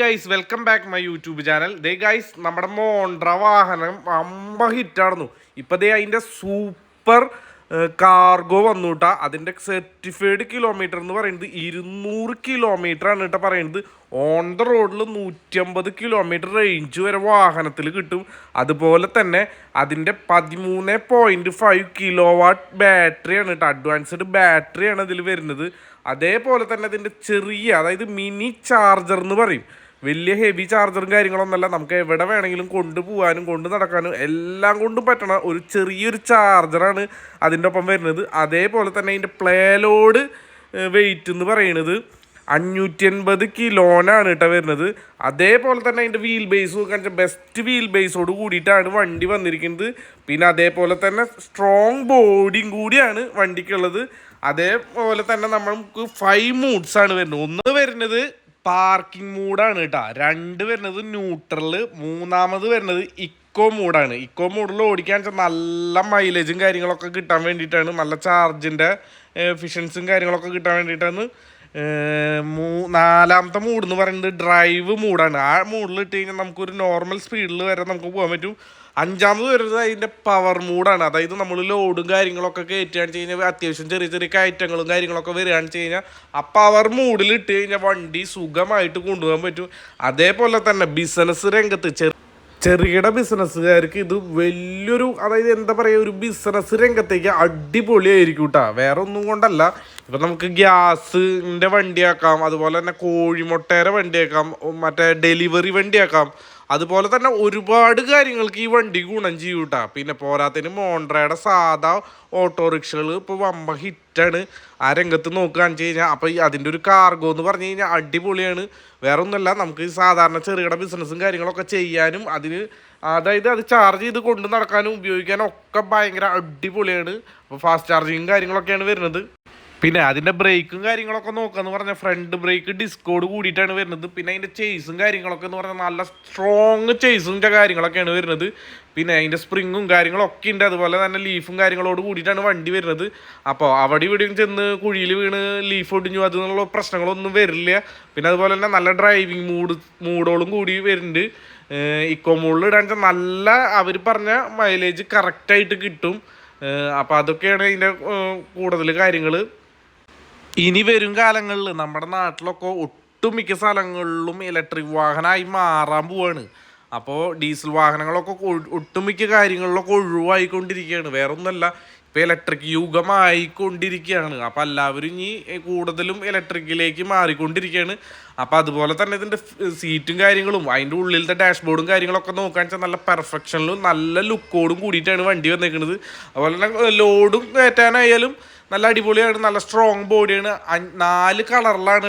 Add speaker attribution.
Speaker 1: Guys welcome back my YouTube channel they guys നമ്മുടെ മോണ്ട്ര വാഹനം അമ്പ ഹിറ്റായിരുന്നു ഇപ്പം ദേ അതിന്റെ സൂപ്പർ കാർഗോ വന്നുട്ടാ. അതിന്റെ സർട്ടിഫൈഡ് കിലോമീറ്റർ എന്ന് പറയുന്നത് ഇരുന്നൂറ് കിലോമീറ്റർ ആണ് കേട്ടോ പറയുന്നത്. ഓൺ ദ റോഡിൽ നൂറ്റമ്പത് കിലോമീറ്റർ റേഞ്ച് വരെ വാഹനത്തിൽ കിട്ടും. അതുപോലെ തന്നെ അതിന്റെ പതിമൂന്ന് പോയിന്റ് ഫൈവ് കിലോ വാട്ട് ബാറ്ററിയാണ് കേട്ടോ അഡ്വാൻസ്ഡ് ബാറ്ററിയാണ് ഇതിൽ വരുന്നത്. അതേപോലെ തന്നെ അതിന്റെ ചെറിയ അതായത് മിനി ചാർജർ എന്ന് പറയും. വലിയ ഹെവി ചാർജറും കാര്യങ്ങളൊന്നല്ല നമുക്ക് എവിടെ വേണമെങ്കിലും കൊണ്ടുപോകാനും കൊണ്ട് നടക്കാനും എല്ലാം കൊണ്ടും പറ്റണ ഒരു ചെറിയൊരു ചാർജറാണ് അതിന്റെ ഒപ്പം വരുന്നത്. അതേപോലെ തന്നെ അതിന്റെ പ്ലേലോഡ് വെയിറ്റ് എന്ന് പറയുന്നത് അഞ്ഞൂറ്റി എൺപത് കിലോനാണ് കേട്ടോ വരുന്നത്. അതേപോലെ തന്നെ അതിന്റെ വീൽ ബേസ് നോക്കാൻ ബെസ്റ്റ് വീൽ ബേസോട് കൂടിയിട്ടാണ് വണ്ടി വന്നിരിക്കുന്നത്. പിന്നെ അതേപോലെ തന്നെ സ്ട്രോങ് ബോഡിയും കൂടിയാണ് വണ്ടിക്കുള്ളത്. അതേപോലെ തന്നെ നമ്മൾക്ക് ഫൈവ് മൂഡ്സാണ് വരുന്നത്. ഒന്ന് വരുന്നത് പാർക്കിംഗ് മൂഡാണ് കേട്ടോ രണ്ട് വരുന്നത് ന്യൂട്രൽ മൂന്നാമത് വരുന്നത് ഇക്കോ മൂഡാണ് ഇക്കോ മൂഡിൽ ഓടിക്കാൻ വെച്ചാൽ നല്ല മൈലേജും കാര്യങ്ങളൊക്കെ കിട്ടാൻ വേണ്ടിയിട്ടാണ് നല്ല ചാർജിന്റെ എഫിഷ്യൻസും കാര്യങ്ങളൊക്കെ കിട്ടാൻ വേണ്ടിയിട്ടാണ് മൂ നാലാമത്തെ മൂഡ് എന്ന് പറയുന്നത് ഡ്രൈവ് മൂഡാണ് ആ മൂഡിൽ ഇട്ട് കഴിഞ്ഞാൽ നമുക്കൊരു നോർമൽ സ്പീഡിൽ വരെ നമുക്ക് പോകാൻ പറ്റും. അഞ്ചാമത് വരുന്നത് അതിന്റെ പവർ മൂഡാണ് അതായത് നമ്മൾ ലോഡും കാര്യങ്ങളൊക്കെ കയറ്റുകയാണ് കഴിഞ്ഞാൽ അത്യാവശ്യം ചെറിയ ചെറിയ കയറ്റങ്ങളും കാര്യങ്ങളൊക്കെ വരികയാണ് വെച്ച് കഴിഞ്ഞാൽ ആ പവർ മൂഡിൽ ഇട്ട് കഴിഞ്ഞാൽ വണ്ടി സുഖമായിട്ട് കൊണ്ടുപോകാൻ പറ്റും. അതേപോലെ തന്നെ ബിസിനസ് രംഗത്ത് ചെറിയ ചെറുകിട ബിസിനസ്സുകാർക്ക് ഇത് വലിയൊരു അതായത് എന്താ പറയുക ഒരു ബിസിനസ് രംഗത്തേക്ക് അടിപൊളിയായിരിക്കും കേട്ടോ വേറെ ഒന്നും കൊണ്ടല്ല. ഇപ്പം നമുക്ക് ഗ്യാസിന്റെ വണ്ടിയാക്കാം അതുപോലെ തന്നെ കോഴിമുട്ടയുടെ വണ്ടിയാക്കാം മറ്റേ ഡെലിവറി വണ്ടിയാക്കാം. അതുപോലെ തന്നെ ഒരുപാട് കാര്യങ്ങൾക്ക് ഈ വണ്ടി ഗുണം ചെയ്യൂട്ടാ. പിന്നെ പോരാത്തതിന് മോണ്ട്രയുടെ സാധാ ഓട്ടോറിക്ഷകൾ ഇപ്പോൾ വമ്പ ഹിറ്റാണ്. ആ രംഗത്ത് നോക്കുകയാണെന്ന് വെച്ച് കഴിഞ്ഞാൽ അപ്പോൾ അതിന്റെ ഒരു കാർഗോ എന്ന് പറഞ്ഞു കഴിഞ്ഞാൽ അടിപൊളിയാണ്. വേറെ ഒന്നുമല്ല നമുക്ക് സാധാരണ ചെറുകിട ബിസിനസ്സും കാര്യങ്ങളൊക്കെ ചെയ്യാനും അതിന് അതായത് അത് ചാർജ് ചെയ്ത് കൊണ്ട് നടക്കാനും ഉപയോഗിക്കാനും ഒക്കെ ഭയങ്കര അടിപൊളിയാണ്. അപ്പോൾ ഫാസ്റ്റ് ചാർജിങ്ങും കാര്യങ്ങളൊക്കെയാണ് വരുന്നത്. പിന്നെ അതിന്റെ ബ്രേക്കും കാര്യങ്ങളൊക്കെ നോക്കാന്ന് പറഞ്ഞാൽ ഫ്രണ്ട് ബ്രേക്ക് ഡിസ്കോഡ് കൂടിയിട്ടാണ് വരുന്നത്. പിന്നെ അതിന്റെ ചേസും കാര്യങ്ങളൊക്കെ എന്ന് പറഞ്ഞാൽ നല്ല സ്ട്രോങ് ചേസും കാര്യങ്ങളൊക്കെയാണ് വരുന്നത്. പിന്നെ അതിന്റെ സ്പ്രിങ്ങും കാര്യങ്ങളൊക്കെ ഉണ്ട്. അതുപോലെ തന്നെ ലീഫും കാര്യങ്ങളോട് കൂടിയിട്ടാണ് വണ്ടി വരുന്നത്. അപ്പോൾ അവിടെ ഇവിടെയും ചെന്ന് കുഴിയിൽ വീണ് ലീഫ് ഒടിഞ്ഞു അതിനുള്ള പ്രശ്നങ്ങളൊന്നും വരില്ല. പിന്നെ അതുപോലെ തന്നെ നല്ല ഡ്രൈവിംഗ് മൂഡ് മൂഡോളും കൂടി വരുന്നുണ്ട്. ഇക്കോ മോളിൽ ഇടാൻ നല്ല അവർ പറഞ്ഞ മൈലേജ് കറക്റ്റായിട്ട് കിട്ടും. അപ്പോൾ അതൊക്കെയാണ് അതിന്റെ കൂടുതൽ കാര്യങ്ങൾ ഇനി വരും കാലങ്ങളിൽ നമ്മുടെ നാട്ടിലൊക്കെ ഒട്ടുമിക്ക സ്ഥലങ്ങളിലും ഇലക്ട്രിക് വാഹനമായി മാറാൻ പോവാണ്. അപ്പോൾ ഡീസൽ വാഹനങ്ങളൊക്കെ ഒട്ടുമിക്ക കാര്യങ്ങളിലൊക്കെ ഒഴിവായിക്കൊണ്ടിരിക്കുകയാണ് വേറെ ഒന്നല്ല ഇപ്പോൾ ഇലക്ട്രിക് യുഗമായിക്കൊണ്ടിരിക്കുകയാണ് അപ്പോൾ എല്ലാവരും ഇനി കൂടുതലും ഇലക്ട്രിക്കിലേക്ക് മാറിക്കൊണ്ടിരിക്കുകയാണ് അപ്പോൾ അതുപോലെ തന്നെ ഇതിന്റെ സീറ്റും കാര്യങ്ങളും അതിന്റെ ഉള്ളിലത്തെ ഡാഷ്ബോർഡും കാര്യങ്ങളൊക്കെ നോക്കാൻ വെച്ചാൽ നല്ല പെർഫെക്ഷനിലും നല്ല ലുക്കോടും കൂടിയിട്ടാണ് വണ്ടി വന്നേക്കുന്നത് അതുപോലെ തന്നെ ലോഡും കയറ്റാനായാലും നല്ല അടിപൊളിയാണ് നല്ല സ്ട്രോങ് ബോഡിയാണ് നാല് കളറിലാണ്